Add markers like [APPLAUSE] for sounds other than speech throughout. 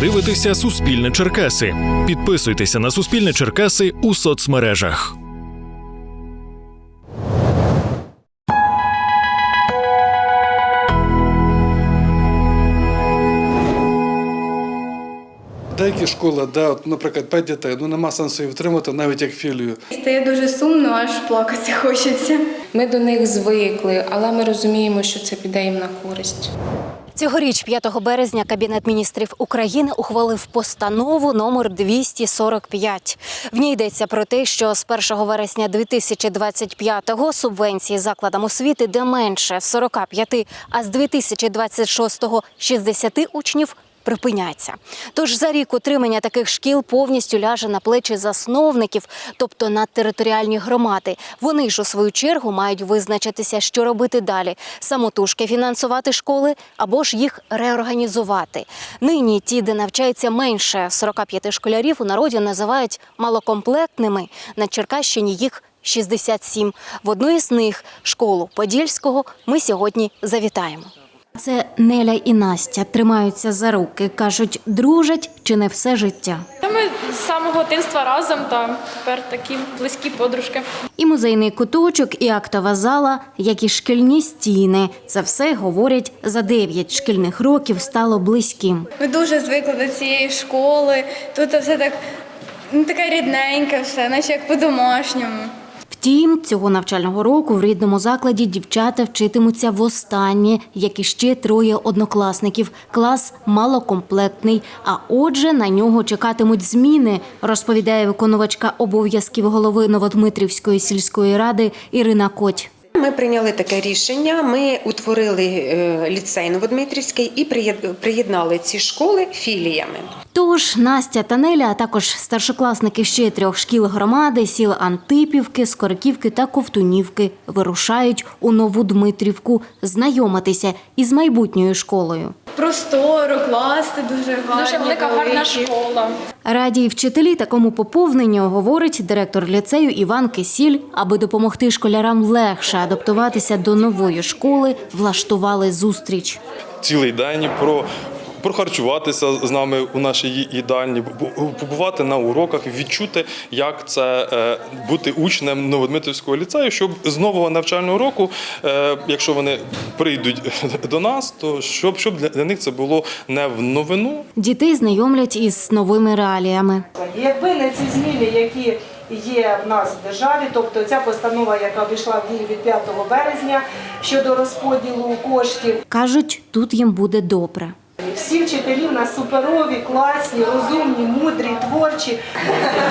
дивитеся Суспільне Черкаси. Підписуйтеся на Суспільне Черкаси у соцмережах. Деякі школи, де, от, наприклад, 5 дітей, ну нема сенсу їх втримати навіть як філію. Стає дуже сумно, аж плакати хочеться. Ми до них звикли, але ми розуміємо, що це піде їм на користь. Цьогоріч, 5 березня, Кабінет міністрів України ухвалив постанову номер 245. В ній йдеться про те, що з 1 вересня 2025-го субвенції закладам освіти, де менше 45, а з 2026-го 60 учнів припиняться. Тож за рік утримання таких шкіл повністю ляже на плечі засновників, тобто на територіальні громади. Вони ж у свою чергу мають визначитися, що робити далі: самотужки фінансувати школи або ж їх реорганізувати. Нині ті, де навчається менше 45 школярів, у народі називають малокомплектними. На Черкащині їх 67. В одну із них школу Подільського ми сьогодні завітаємо. Це Неля і Настя тримаються за руки. кажуть, дружать чи не все життя. Та ми з самого дитинства разом та тепер такі близькі подружки. І музейний куточок, і актова зала, як і шкільні стіни. Це все говорять за дев'ять шкільних років стало близьким. Ми дуже звикли до цієї школи. Тут все так ну, таке рідненьке, все, наче як по-домашньому. Втім, цього навчального року в рідному закладі дівчата вчитимуться востаннє, як і ще троє однокласників. Клас малокомплектний, а отже, на нього чекатимуть зміни, розповідає виконувачка обов'язків голови Новодмитрівської сільської ради Ірина Коть. Ми прийняли таке рішення. Ми утворили е, ліцей Новодмитрівський і приєднали ці школи філіями. Тож Настя та Неля, а також старшокласники ще трьох шкіл громади, сіл Антипівки, Скориківки та Ковтунівки вирушають у Нову Дмитрівку знайомитися із майбутньою школою. Просторо, класи дуже гарні. Дуже велика гарна школа. Раді й вчителі такому поповненню, говорить директор ліцею Іван Кисіль, аби допомогти школярам легше адаптуватися до нової школи, влаштували зустріч. цілий день про. Прохарчуватися з нами у нашій їдальні, бу- побувати на уроках, відчути, як це е, бути учнем Новодмитрівського ліцею, щоб з нового навчального року, е, якщо вони прийдуть [LAUGHS] до нас, то щоб, щоб для, для них це було не в новину, Дітей знайомлять із новими реаліями. Якби не ці зміни, які є в нас в державі, тобто ця постанова, яка вийшла в дію від 5 березня щодо розподілу коштів, Кажуть, тут їм буде добре. Всі вчителі в нас суперові, класні, розумні, мудрі, творчі.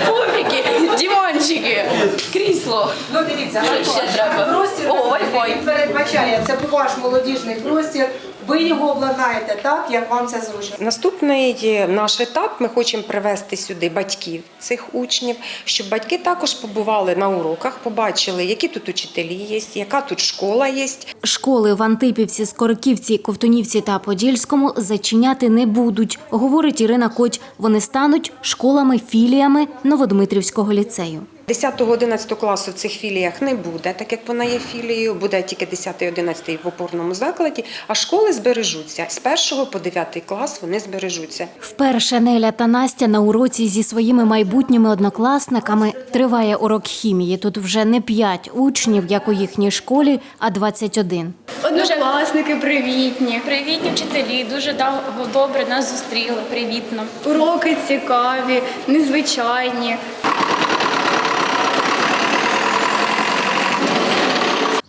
Пуфіки, дімончики, крісло. Ну дивіться, Що ще треба? простір О, Wi-Fi. передбачає це ваш молодіжний простір. Ви його обладнаєте так, як вам це зручно. Наступний наш етап ми хочемо привести сюди батьків цих учнів, щоб батьки також побували на уроках, побачили, які тут учителі є, яка тут школа є. Школи в Антипівці, Скориківці, Ковтунівці та Подільському зачиняти не будуть, говорить Ірина Коть. Вони стануть школами-філіями Новодмитрівського ліцею. 10-11 класу в цих філіях не буде, так як вона є філією, буде тільки 10-11 в опорному закладі, а школи збережуться. З 1 по 9 клас вони збережуться. Вперше Неля та Настя на уроці зі своїми майбутніми однокласниками триває урок хімії. Тут вже не п'ять учнів, як у їхній школі, а 21. Однокласники привітні. Привітні вчителі, дуже дав- добре нас зустріли, привітно. Уроки цікаві, незвичайні.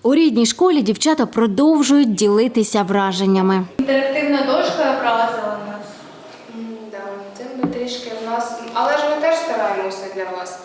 У рідній школі дівчата продовжують ділитися враженнями. Інтерактивна дошка вразила нас. Да, це ми трішки в нас, але ж ми теж стараємося для вас.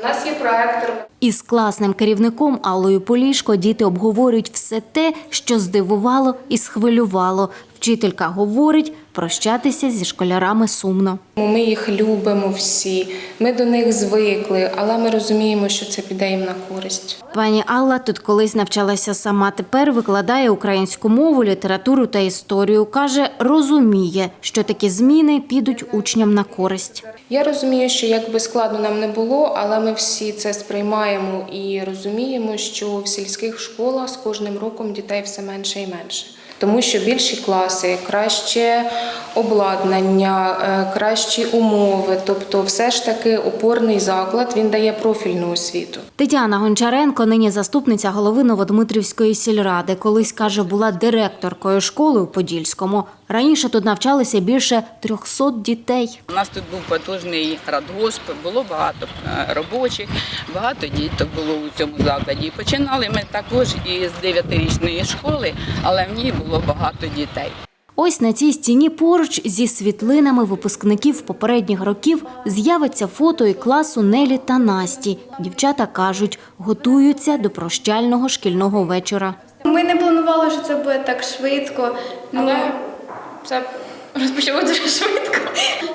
У нас є проектор. Із класним керівником Аллою Полішко діти обговорюють все те, що здивувало і схвилювало. Вчителька говорить, прощатися зі школярами сумно. Ми їх любимо всі, ми до них звикли, але ми розуміємо, що це піде їм на користь. Пані Алла тут колись навчалася сама. Тепер викладає українську мову, літературу та історію. каже, розуміє, що такі зміни підуть учням на користь. Я розумію, що як би складно нам не було, але ми всі це сприймаємо і розуміємо, що в сільських школах з кожним роком дітей все менше і менше. Тому що більші класи, краще обладнання, е, кращі умови. Тобто, все ж таки опорний заклад він дає профільну освіту. Тетяна Гончаренко, нині заступниця голови Новодмитрівської сільради. Колись каже, була директоркою школи у Подільському. Раніше тут навчалися більше 300 дітей. У нас тут був потужний радгосп, було багато е, робочих, багато діток було у цьому закладі. Починали ми також із 9-річної школи, але в ній було багато дітей. Ось на цій стіні поруч зі світлинами випускників попередніх років з'явиться фото і класу Нелі та Насті. Дівчата кажуть, готуються до прощального шкільного вечора. Ми не планували, що це буде так швидко. Але це розпочало дуже швидко.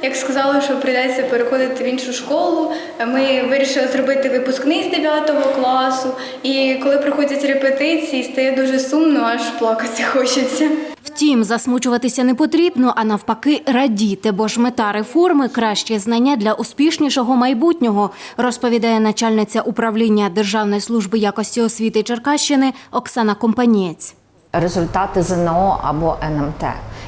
як сказали, що прийдеться переходити в іншу школу, ми вирішили зробити випускний з 9 класу. І коли приходять репетиції, стає дуже сумно, аж плакати [LAUGHS] хочеться. Втім, засмучуватися не потрібно, а навпаки, радіти, бо ж мета реформи краще знання для успішнішого майбутнього, розповідає начальниця управління Державної служби якості освіти Черкащини Оксана Компанієць. результати ЗНО або НМТ.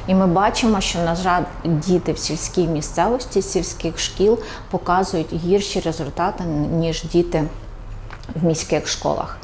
І ми бачимо, що, на жаль, діти в сільській місцевості, сільських шкіл показують гірші результати, ніж діти в міських школах.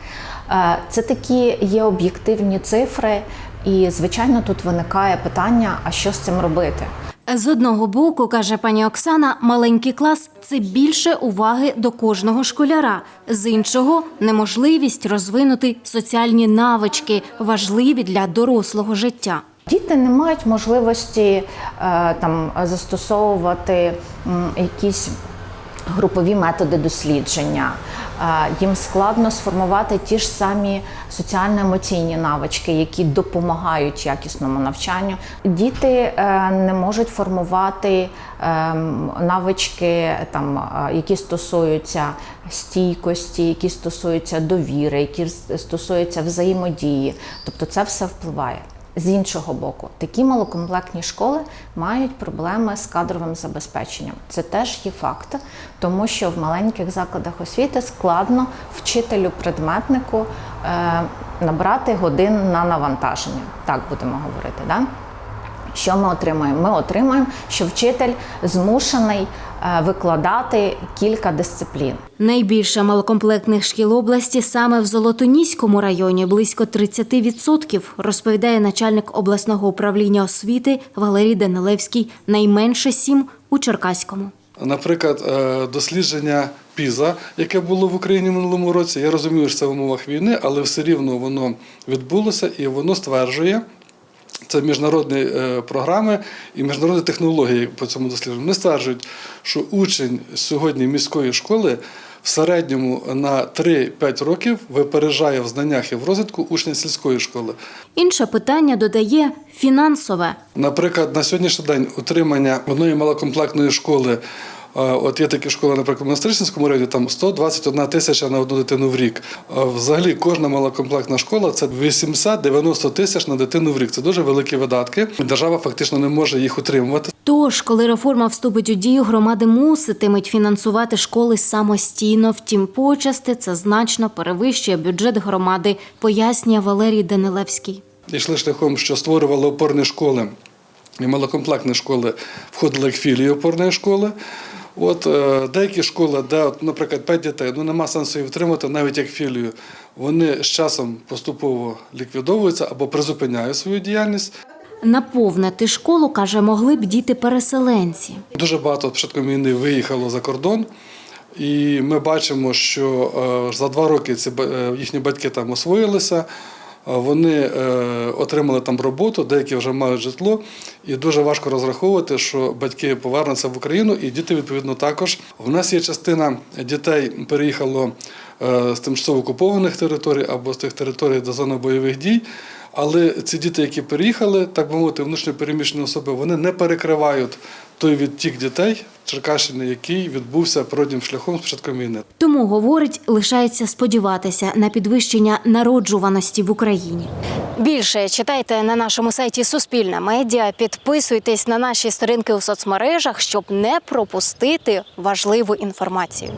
Е, Це такі є об'єктивні цифри, і, звичайно, тут виникає питання: а що з цим робити? З одного боку, каже пані Оксана, маленький клас це більше уваги до кожного школяра. З іншого неможливість розвинути соціальні навички, важливі для дорослого життя. Діти не мають можливості е, там застосовувати якісь групові методи дослідження. Е, Їм складно сформувати ті ж самі соціально-емоційні навички, які допомагають якісному навчанню. Діти е, не можуть формувати е, навички, там, е, які стосуються стійкості, які стосуються довіри, які стосуються взаємодії. Тобто це все впливає. З іншого боку, такі малокомплектні школи мають проблеми з кадровим забезпеченням. Це теж є факт, тому що в маленьких закладах освіти складно вчителю-предметнику е, набрати годин на навантаження. Так будемо говорити. Да? Що ми отримаємо? Ми отримаємо, що вчитель змушений е, викладати кілька дисциплін. Найбільше малокомплектних шкіл області саме в Золотоніському районі близько 30%, розповідає начальник обласного управління освіти Валерій Данилевський. Найменше сім у Черкаському. Наприклад, е, дослідження ПІЗа, яке було в Україні в минулому році, я розумію, що це в умовах війни, але все рівно воно відбулося і воно стверджує. Це міжнародні е, програми і міжнародні технології по цьому дослідженню. Вони стверджують, що учень сьогодні міської школи в середньому на 3-5 років випереджає в знаннях і в розвитку учня сільської школи. Інше питання додає фінансове. Наприклад, на сьогоднішній день утримання одної малокомплектної школи. От є такі школи, наприклад, в Монастирському районі, там 121 тисяча на одну дитину в рік. Взагалі кожна малокомплектна школа це 80-90 тисяч на дитину в рік. Це дуже великі видатки. Держава фактично не може їх утримувати. Тож, коли реформа вступить у дію, громади муситимуть фінансувати школи самостійно. Втім, почасти це значно перевищує бюджет громади, пояснює Валерій Данилевський. Йшли шляхом, що створювали опорні школи і малокомплектні школи входили як філії опорної школи. От е, деякі школи, де, от, наприклад, 5 дітей, ну нема сенсу їх втримати навіть як філію. Вони з часом поступово ліквідовуються або призупиняють свою діяльність. Наповнити школу, каже, могли б діти-переселенці. Дуже багато початку війни виїхало за кордон, і ми бачимо, що е, за два роки ці е, їхні батьки там освоїлися. Вони е, отримали там роботу, деякі вже мають житло, і дуже важко розраховувати, що батьки повернуться в Україну, і діти відповідно також. У нас є частина дітей переїхало е, з тимчасово окупованих територій або з тих територій до зони бойових дій. Але ці діти, які переїхали, так би мовити, внутрішньопереміщені особи, вони не перекривають той відтік дітей Черкащини, який відбувся природнім шляхом спочатку війни. Тому, говорить, лишається сподіватися на підвищення народжуваності в Україні. Більше читайте на нашому сайті Суспільна медіа. Підписуйтесь на наші сторінки у соцмережах, щоб не пропустити важливу інформацію.